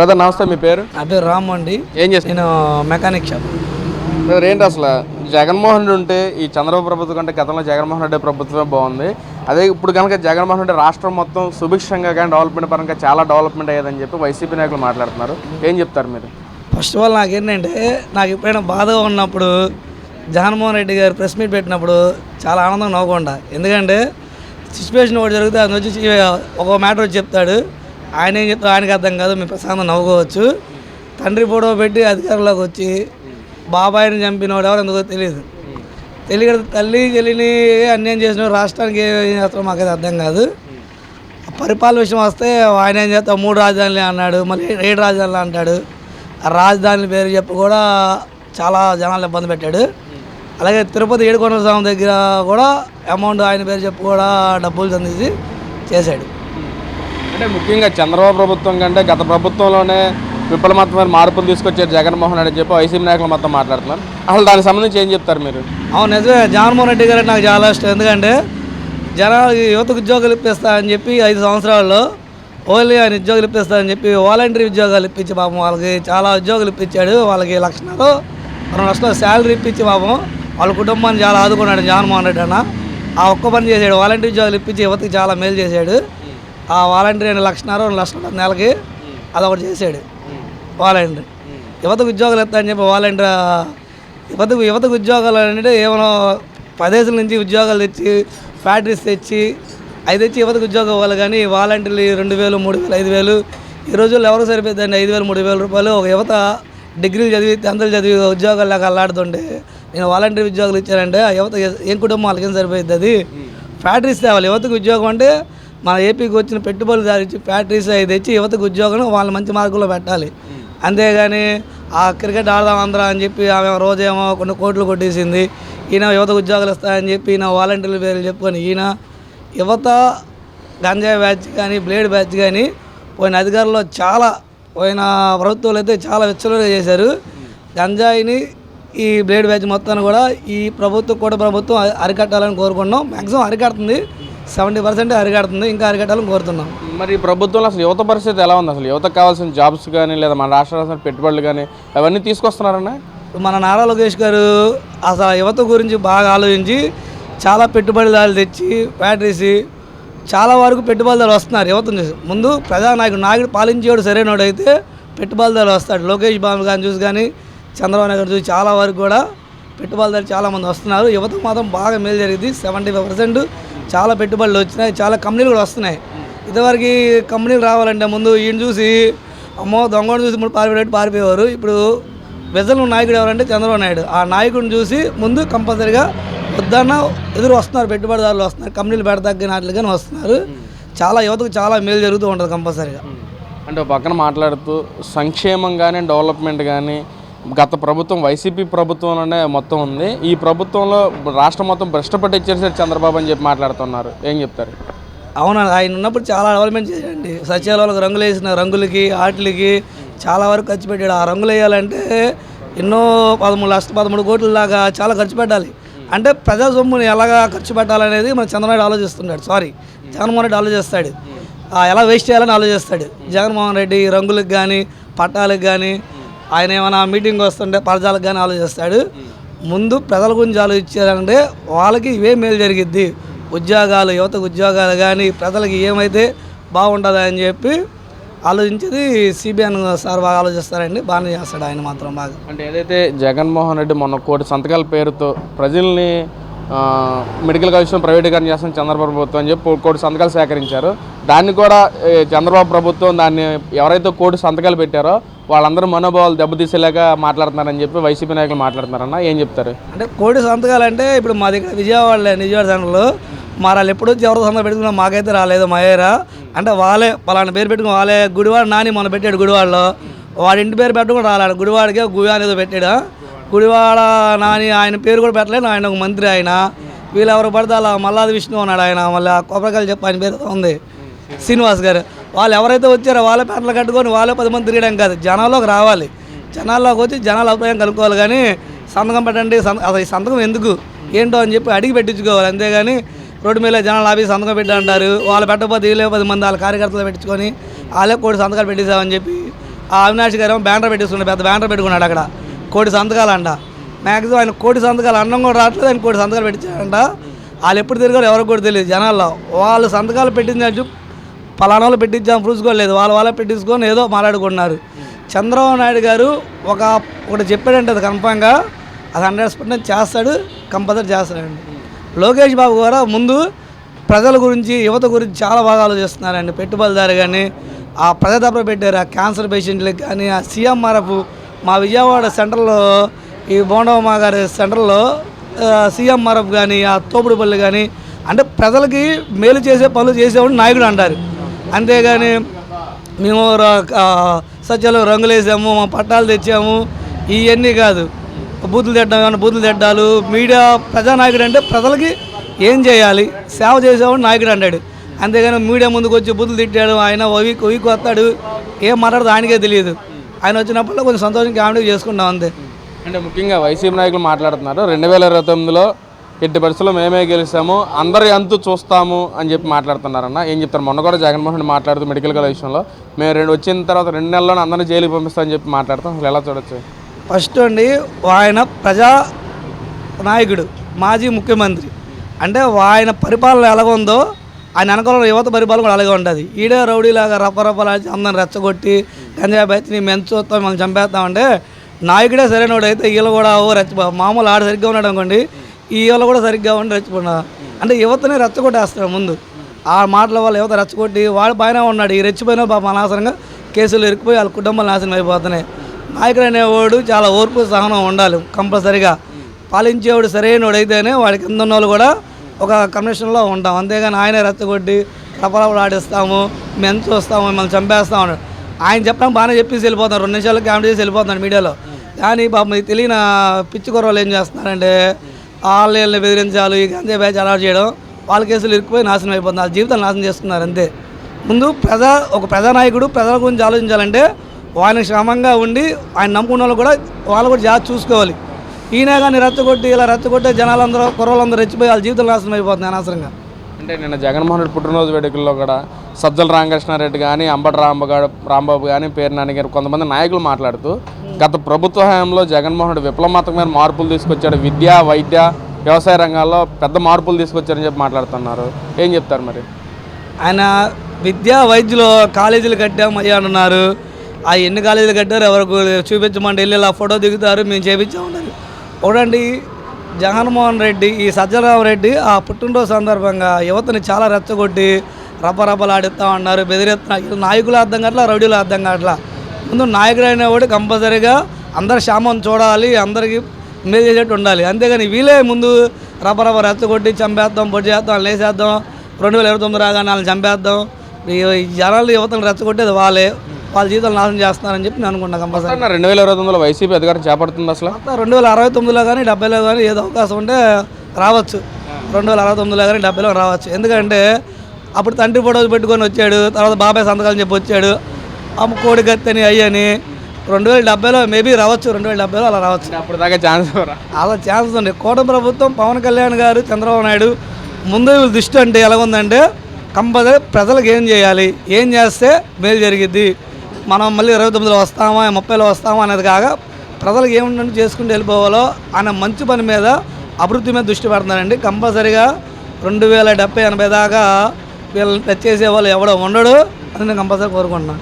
Brother నమస్తే మీ పేరు? నా పేరు రామ్ అండి. ఏం చేస్తారు నేను మెకానిక్ షాప్ బ్రదర్ ఏంటి అసలు? జగన్మోహన్ రెడ్డి ఉంటే ఈ చంద్రబాబు ప్రభుత్వం కంటే గతంలో జగన్మోహన్ రెడ్డి ప్రభుత్వమే బాగుంది. అదే ఇప్పుడు కనుక జగన్మోహన్ రెడ్డి రాష్ట్రం మొత్తం సుభిక్షంగా కానీ డెవలప్మెంట్ పరంగా చాలా డెవలప్మెంట్ అయ్యేదని చెప్పి వైసీపీ నాయకులు మాట్లాడుతున్నారు. ఏం చెప్తారు మీరు? ఫస్ట్ ఆఫ్ ఆల్ నాకేంటంటే నాకు ఎప్పుడైనా బాధగా ఉన్నప్పుడు జగన్మోహన్ రెడ్డి గారు ప్రెస్ మీట్ పెట్టినప్పుడు చాలా ఆనందంగా నవ్వకుండా ఎందుకంటే సిచ్యువేషన్ ఒకటి జరిగితే ఆయన వచ్చి ఒక మ్యాటర్ వచ్చి చెప్తాడు. ఆయన ఏం చెప్తాడు ఆయనకి అర్థం కాదు మేము ప్రశాంతం నవ్వుకోవచ్చు. తండ్రి పొడవ పెట్టి అధికారంలోకి వచ్చి బాబాయిని చంపినవాడు ఎవరు ఎందుకో తెలియదు తెలియదు తల్లి చెల్లిని అన్యాయం చేసిన రాష్ట్రానికి ఏం చేస్తారో మాకైతే అర్థం కాదు. ఆ పరిపాలన విషయం వస్తే ఆయన ఏం చేస్తా మూడు రాజధానులు అన్నాడు మళ్ళీ ఏడు రాజధానులు అంటాడు. ఆ రాజధాని పేరు చెప్పి కూడా చాలా జనాలు ఇబ్బంది పెట్టాడు. అలాగే తిరుపతి ఏడుకొండ స్వామి దగ్గర కూడా అమౌంట్ ఆయన పేరు చెప్పి కూడా డబ్బులు అందించి చేశాడు. అంటే ముఖ్యంగా చంద్రబాబు ప్రభుత్వం కంటే గత ప్రభుత్వంలోనే విప్లవాత్మకమైన మార్పులు తీసుకొచ్చారు జగన్మోహన్ రెడ్డి చెప్పి వైసీపీ నాయకులు మొత్తం మాట్లాడుతున్నారు. అసలు దానికి సంబంధించి ఏం చెప్తారు మీరు? అవును నిజమే. జగన్మోహన్ రెడ్డి గారు నాకు చాలా ఇష్టం. ఎందుకంటే జనాలకి యువతకు ఉద్యోగాలు ఇప్పిస్తా అని చెప్పి ఐదు సంవత్సరాల్లో ఓన్లీ ఆయన ఉద్యోగాలు ఇప్పిస్తా అని చెప్పి వాలంటరీ ఉద్యోగాలు ఇప్పించి పాపం వాళ్ళకి చాలా ఉద్యోగాలు ఇప్పించాడు. వాళ్ళకి లక్షణాలు రెండు లక్షల శాలరీ ఇప్పించి పాపం వాళ్ళ కుటుంబాన్ని చాలా ఆదుకున్నాడు జగన్మోహన్ రెడ్డి అన్న. ఆ ఒక్క పని చేశాడు. వాలంటీర్ ఉద్యోగాలు ఇప్పించి యువతకి చాలా మేలు చేశాడు. ఆ వాలంటీర్ అనే లక్షణాలు రెండు లక్షల నెలకి అదొకటి చేశాడు. వాలంటీర్. యువతకు ఉద్యోగాలు ఎత్తా అని చెప్పి వాలంటీర్ యువతకు యువతకు ఉద్యోగాలు అంటే ఏమైనా ప్రదేశం నుంచి ఉద్యోగాలు తెచ్చి ఫ్యాక్టరీస్ తెచ్చి అవి తెచ్చి యువతకు ఉద్యోగం ఇవ్వాలి కానీ వాలంటీర్లు రెండు వేలు మూడు వేలు ఐదు వేలు ఈ రోజుల్లో ఎవరు సరిపోతుందండి? ఐదు వేలు మూడు వేల రూపాయలు ఒక యువత డిగ్రీలు చదివి టెన్త్లు చదివి ఉద్యోగాలు లేక అల్లాడుతుంటే నేను వాలంటీర్ ఉద్యోగాలు ఇచ్చానంటే ఆ యువత ఏం కుటుంబం వాళ్ళకేం సరిపోతుంది అది? ఫ్యాక్టరీస్ తేవాలి. యువతకు ఉద్యోగం అంటే మన ఏపీకి వచ్చిన పెట్టుబడులు దారించి ఫ్యాక్టరీస్ అవి తెచ్చి యువతకు ఉద్యోగం వాళ్ళు మంచి మార్గంలో పెట్టాలి. అంతేగాని ఆ క్రికెట్ ఆడదాం అందరం అని చెప్పి ఆమె రోజేమో కొన్ని కోట్లు కొట్టేసింది. ఈయన యువత ఉద్యోగాలు ఇస్తాయని చెప్పి ఈయన వాలంటీర్ల పేర్లు చెప్పుకొని ఈయన యువత గంజాయి బ్యాచ్ కానీ బ్లేడ్ బ్యాచ్ కానీ పోయిన అధికారుల్లో చాలా పోయిన ప్రభుత్వాలు అయితే చాలా విచ్చలుగా చేశారు. గంజాయిని ఈ బ్లేడ్ బ్యాచ్ మొత్తాన్ని కూడా ఈ ప్రభుత్వం కూడా ప్రభుత్వం అరికట్టాలని కోరుకుంటున్నాం. మ్యాక్సిమం అరికడుతుంది. సెవెంటీ పర్సెంట్ అరికడుతుంది ఇంకా అరికట్టాలని కోరుతున్నాం. మరి ప్రభుత్వంలో అసలు యువత పరిస్థితి ఎలా ఉంది? అసలు యువతకు కావాల్సిన జాబ్స్ కానీ లేదా మన రాష్ట్ర రాష్ట్ర పెట్టుబడులు కానీ అవన్నీ తీసుకొస్తున్నారన్నా? మన నారా లోకేష్ గారు అసలు యువత గురించి బాగా ఆలోచించి చాలా పెట్టుబడిదారులు తెచ్చి ఫ్యాక్టరీస్ చాలా వరకు పెట్టుబడిదారులు వస్తున్నారు యువతను ముందు ప్రజానాయకుడు నాయకుడు పాలించేవాడు సరైనవాడు అయితే పెట్టుబడిదారులు వస్తాడు. లోకేష్ బాబు గారిని చూసి కానీ చంద్రబాబు నాయుడు చూసి చాలా వరకు కూడా పెట్టుబడిదారులు చాలామంది వస్తున్నారు. యువత మాత్రం బాగా మేలు జరిగింది. సెవెంటీ ఫైవ్ పర్సెంట్ చాలా పెట్టుబడులు వచ్చినాయి. చాలా కంపెనీలు కూడా వస్తున్నాయి. ఇదివరకు కంపెనీలు రావాలంటే ముందు ఈయన చూసి అమ్మో దొంగను చూసి ముందు పారిపోయేట్టు పారిపోయేవారు. ఇప్పుడు ప్రజలు నాయకుడు ఎవరంటే చంద్రబాబు నాయుడు. ఆ నాయకుడిని చూసి ముందు కంపల్సరీగా వద్దన్న ఎదురు వస్తున్నారు. పెట్టుబడిదారులు వస్తున్నారు. కంపెనీలు పెడతగ్గిన వాటికి కానీ వస్తున్నారు. చాలా యువతకు చాలా మేలు జరుగుతూ ఉంటుంది కంపల్సరీగా. అంటే పక్కన మాట్లాడుతూ సంక్షేమం కానీ డెవలప్మెంట్ కానీ గత ప్రభుత్వం వైసీపీ ప్రభుత్వంలోనే మొత్తం ఉంది. ఈ ప్రభుత్వంలో రాష్ట్రం మొత్తం భ్రష్ట పట్టించేసారు చంద్రబాబు అని చెప్పి మాట్లాడుతున్నారు. ఏం చెప్తారు? అవునండి ఆయన ఉన్నప్పుడు చాలా డెవలప్మెంట్ చేయండి సచివాలయాలకు రంగులు వేసిన రంగులకి ఆటలకి చాలా వరకు ఖర్చు పెట్టాడు. ఆ రంగులు వేయాలంటే ఎన్నో పదమూడు లక్షల పదమూడు కోట్ల దాకా చాలా ఖర్చు పెట్టాలి. అంటే ప్రజా సొమ్ముని ఎలాగా ఖర్చు పెట్టాలనేది మన చంద్రబాబు ఆలోచిస్తున్నాడు. సారీ జగన్మోహన్ రెడ్డి ఆలోచిస్తాడు. ఎలా వేస్ట్ చేయాలని ఆలోచిస్తాడు. జగన్మోహన్ రెడ్డి రంగులకు కానీ పట్టాలకు కానీ ఆయన ఏమైనా మీటింగ్ వస్తుంటే పరజాలకు కానీ ఆలోచిస్తాడు. ముందు ప్రజల గురించి ఆలోచించారంటే వాళ్ళకి ఇవే మేలు జరిగిద్ది. ఉద్యోగాలు యువతకు ఉద్యోగాలు కానీ ప్రజలకి ఏమైతే బాగుంటుంది అని చెప్పి ఆలోచించేది సిబిఎన్ సార్ బాగా ఆలోచిస్తారండి. బాగానే చేస్తాడు ఆయన మాత్రం బాగా. అంటే ఏదైతే జగన్మోహన్ రెడ్డి మొన్న కోటి సంతకాల పేరుతో ప్రజల్ని మెడికల్ కమిషన్ ప్రైవేటీకరణ చేస్తున్న చంద్రబాబు ప్రభుత్వం అని చెప్పి కోటి సంతకాలు సేకరించారు. దాన్ని కూడా చంద్రబాబు ప్రభుత్వం దాన్ని ఎవరైతే కోటి సంతకాలు పెట్టారో వాళ్ళందరూ మనోభావాలు దెబ్బతీసేలాగా మాట్లాడుతున్నారని చెప్పి వైసీపీ నాయకులు మాట్లాడుతున్నారన్న ఏం చెప్తారు? అంటే కోడి సంతకాలు అంటే ఇప్పుడు మా దగ్గర విజయవాడలో విజయవాడ సెంటర్లో మా వాళ్ళు ఎప్పుడు వచ్చి ఎవరో సంతకం పెట్టుకున్నా మాకైతే రాలేదు మా అంటే వాళ్ళే పలానా పేరు పెట్టుకుని వాళ్ళే గుడివాడ నాని మొన్న పెట్టాడు గుడివాడలో. వాడి ఇంటి పేరు పెట్టుకుని రాలేడు గుడివాడికే గుడి అనేది పెట్టాడు. గుడివాడ నాని ఆయన పేరు కూడా పెట్టలేదు ఆయన ఒక మంత్రి ఆయన. వీళ్ళు ఎవరు పడితే అలా మల్లాది విష్ణు ఉన్నాడు ఆయన మళ్ళీ కొబ్బరికాయలు చెప్పి ఆయన పేరు ఉంది. శ్రీనివాస్ గారు. వాళ్ళు ఎవరైతే వచ్చారో వాళ్ళే పెట్టలు కట్టుకొని వాళ్ళే పది మంది తిరగడం కాదు జనాల్లోకి రావాలి. జనాల్లోకి వచ్చి జనాల అభిప్రాయం కనుక్కోవాలి కానీ సంతకం పెట్టండి అసలు ఈ సంతకం ఎందుకు ఏంటో అని చెప్పి అడిగి పెట్టించుకోవాలి. అంతేగాని రోడ్డు మీద జనాలు ఆఫీస్ సంతకం పెట్టంటారు వాళ్ళు పెట్టకపోతే వీళ్ళే పది మంది వాళ్ళ కార్యకర్తలు పెట్టించుకొని వాళ్ళే కోడి సంతకాలు పెట్టేసామని చెప్పి ఆ అవినాష్ గారు బ్యానర్ పెట్టేసుకున్నాడు పెద్ద బ్యానర్ పెట్టుకున్నాడు అక్కడ. కోటి సంతకాలు అంట. మ్యాక్సిమం ఆయన కోటి సంతకాలు అన్నం కూడా రావట్లేదు ఆయన కోటి సంతకాలు పెట్టించాడంట. వాళ్ళు ఎప్పుడు తిరగారు ఎవరికి కూడా తెలియదు జనాల్లో. వాళ్ళు సంతకాలు పెట్టించు పలానా వాళ్ళు పెట్టించాం ప్రూఫ్స్ లేదు. వాళ్ళ వాళ్ళే పెట్టించుకొని ఏదో మాట్లాడుకున్నారు చంద్రబాబు నాయుడు గారు ఒక ఒకటి చెప్పాడంటే అది కన్ఫామ్గా అది హండ్రెడ్ పర్సెంట్ చేస్తాడు కంపల్సరీ చేస్తాడండి లోకేష్ బాబు గారు ముందు ప్రజల గురించి యువత గురించి చాలా బాగా ఆలోచిస్తున్నారండి. పెట్టుబడిదారు కానీ ఆ ప్రజాదప్ర పెట్టారు ఆ క్యాన్సర్ పేషెంట్లకు కానీ ఆ సీఎంఆర్ఎఫ్ మా విజయవాడ సెంటర్లో ఈ బోండవమ్మ గారి సెంటర్లో సీఎంఆర్ఎఫ్ కానీ ఆ తోపుడుపల్లి కానీ అంటే ప్రజలకి మేలు చేసే పనులు చేసేవాడు నాయకుడు అంటారు. అంతేగాని మేము ర- రంగులు వేసాము మా పట్టాలు తెచ్చాము ఇవన్నీ కాదు. బూతులు తిట్టడం కానీ బూతులు తిట్టాలు మీడియా ప్రజానాయకుడు అంటే ప్రజలకి ఏం చేయాలి? సేవ చేసేవాడు నాయకుడు అంటాడు. అంతేగాని మీడియా ముందుకు వచ్చి బూతులు తిట్టాడు ఆయన ఒవి ఒవికి వస్తాడు ఏం మాట్లాడదు ఆయనకే తెలియదు. ఆయన వచ్చినప్పుడు కొంచెం సంతోషం కామెడీ చేసుకుంటాం అంతే. అంటే ముఖ్యంగా వైసీపీ నాయకులు మాట్లాడుతున్నారు. రెండు వేల ఇరవై తొమ్మిదిలో ఎట్టి పరిస్థితుల్లో మేమే గెలిచాము అందరి అంతు చూస్తాము అని చెప్పి మాట్లాడుతున్నారన్న. ఏం చెప్తారు? మొన్న కూడా జగన్మోహన్ రెడ్డి మాట్లాడుతూ మెడికల్ కాలేజ్ విషయంలో మేము రెండు వచ్చిన తర్వాత రెండు నెలల్లో అందరినీ జైలుకి పంపిస్తామని చెప్పి మాట్లాడతాం. అసలు ఎలా చూడొచ్చు? ఫస్ట్ అండి ఆయన ప్రజా నాయకుడు మాజీ ముఖ్యమంత్రి. అంటే ఆయన పరిపాలన ఎలాగుందో ఆయన వెనకాల యువత పరిపాలన కూడా అలాగే ఉంటుంది. ఈడే రౌడీలాగా రప్పరప్పలాచి అందరిని రెచ్చగొట్టి గంజా బెచ్చి మేము చూస్తాం మనం చంపేస్తామంటే నాయకుడే సరైన వాడు అయితే వీళ్ళు కూడా ఓ రెచ్చ మామూలు ఆడ సరిగ్గా ఉన్నాడు అనుకోండి ఈ వీళ్ళు కూడా సరిగ్గా ఉండి రెచ్చిపోయినా. అంటే యువతని రెచ్చగొట్టేస్తాడు ముందు. ఆ మాటల వల్ల యువత రెచ్చగొట్టి వాడు పైన ఉన్నాడు ఈ రెచ్చిపోయిన పాప అనవసరంగా కేసులు ఇరుక్కుపోయి వాళ్ళ కుటుంబాలు నాశనం అయిపోతున్నాయి. నాయకుడు అనేవాడు చాలా ఓర్పు సహనం ఉండాలి కంపల్సరిగా. పాలించేవాడు సరైనవాడు అయితేనే వాడి కింద ఉన్న వాళ్ళు కూడా ఒక కమిషన్లో ఉంటాం. అంతేగాని ఆయనే రెచ్చగొట్టి రపరపలు ఆడిస్తాము మేము చూస్తాము మిమ్మల్ని చంపేస్తాము అన్నాడు ఆయన చెప్పడం బాగానే చెప్పేసి వెళ్ళిపోతున్నారు. రెండు నిమిషాలు కామెడీ చేసి వెళ్ళిపోతున్నాడు మీడియాలో. కానీ పాపం ఇది తెలియని పిచ్చి కుర్రలు ఏం చేస్తున్నారంటే వాళ్ళని బెదిరించాలి ఈ బ్యాచ్ అలవాటు చేయడం వాళ్ళ కేసులు ఇరుక్కుపోయి నాశనం అయిపోతుంది వాళ్ళ జీవితాలు నాశనం చేస్తున్నారు అంతే. ముందు ప్రజా ఒక ప్రజానాయకుడు ప్రజల గురించి ఆలోచించాలంటే ఆయన శ్రమంగా ఉండి ఆయన నమ్ముకున్న వాళ్ళు కూడా వాళ్ళు కూడా జాగ్రత్త చూసుకోవాలి. ఈయన కానీ రెచ్చగొట్టి ఇలా రెచ్చగొట్టే జనాలందరూ కుర్రలందరూ రెచ్చిపోయి వాళ్ళ జీవితం నాశనం అయిపోతుంది అనవసరంగా. అంటే నిన్న జగన్మోహన్ రెడ్డి పుట్టినరోజు వేడుకల్లో కూడా సజ్జల రామకృష్ణారెడ్డి కానీ అంబటి రాంబాబు రాంబాబు కానీ పేరు నాని గారు కొంతమంది నాయకులు మాట్లాడుతూ గత ప్రభుత్వ హయాంలో జగన్మోహన్ రెడ్డి విప్లవాత్మకమైన మార్పులు తీసుకొచ్చాడు. విద్య వైద్య వ్యవసాయ రంగాల్లో పెద్ద మార్పులు తీసుకొచ్చారని చెప్పి మాట్లాడుతున్నారు. ఏం చెప్తారు మరి? ఆయన విద్యా వైద్యులు కాలేజీలు కట్టామయ్యా అంటున్నారు ఆ ఎన్ని కాలేజీలు కట్టారు ఎవరికి చూపించమంటే వెళ్ళి ఇలా ఫోటో దిగుతారు మేము చేపించామన్నారు ఒకటండి జగన్మోహన్ రెడ్డి ఈ సజ్జరామరెడ్డి ఆ పుట్టినరోజు సందర్భంగా యువతని చాలా రెచ్చగొట్టి రప్పరప్పలు ఆడిస్తా ఉన్నారు బెదిరిస్తున్నారు నాయకులు అర్థం కావట్లా రౌడీలు అర్థం కావట్లా? ముందు నాయకుడు అనేవాడు కంపల్సరీగా అందరి క్షామం చూడాలి అందరికీ మేలు చేసేట్టు ఉండాలి. అంతేగాని వీళ్ళే ముందు రప్పరప్ప రెచ్చగొట్టి చంపేద్దాం పొడి చేద్దాం లేసేద్దాం రెండు వేల ఇరవై తొమ్మిది రాగానే వాళ్ళని చంపేద్దాం. ఈ ఈ జనాలు యువతను రెచ్చగొట్టేది వాళ్ళే. వాళ్ళ జీవితాలు నాశనం చేస్తున్నారని చెప్పి నేను అనుకుంటున్నా కంపల్సరీ. రెండు వేల ఇరవై తొమ్మిదిలో వైసీపీ అధికారం చేపడుతుంది అసలు? రెండు వేల అరవై తొమ్మిదిలో కానీ డెబ్బైలో కానీ ఏదో అవకాశం ఉంటే రావచ్చు. రెండు వేల అరవై తొమ్మిదిలో కానీ డెబ్బైలో రావచ్చు. ఎందుకంటే అప్పుడు తండ్రి ఫోటోలు పెట్టుకొని వచ్చాడు తర్వాత బాబాయ్ సంతకాలు చెప్పి వచ్చాడు. అమ్మ కోడి గత్తని అయ్యని. రెండు వేల డెబ్బైలో మేబీ రావచ్చు రెండు వేల డెబ్బైలో అలా రావచ్చు. అప్పుడు దాకా ఛాన్స్ అలా ఛాన్సెస్ ఉంది. కూటమి ప్రభుత్వం పవన్ కళ్యాణ్ గారు చంద్రబాబు నాయుడు ముందు దృష్టి అంటే ఎలాగుందంటే కంపల్సరీ ప్రజలకు ఏం చేయాలి ఏం చేస్తే మేలు జరిగిద్ది. మనం మళ్ళీ ఇరవై తొమ్మిదిలో వస్తామా ముప్పైలో వస్తామా అనేది కాక ప్రజలకు ఏముంటే చేసుకుంటూ వెళ్ళిపోవాలో ఆయన మంచి పని మీద అభివృద్ధి మీద దృష్టి పెడుతున్నారండి. కంపల్సరీగా రెండు వేల డెబ్బై ఎనభై దాకా వీళ్ళని టచ్ చేసే వాళ్ళు ఎవడో ఉండడు అని నేను కంపల్సరీ కోరుకుంటున్నాను.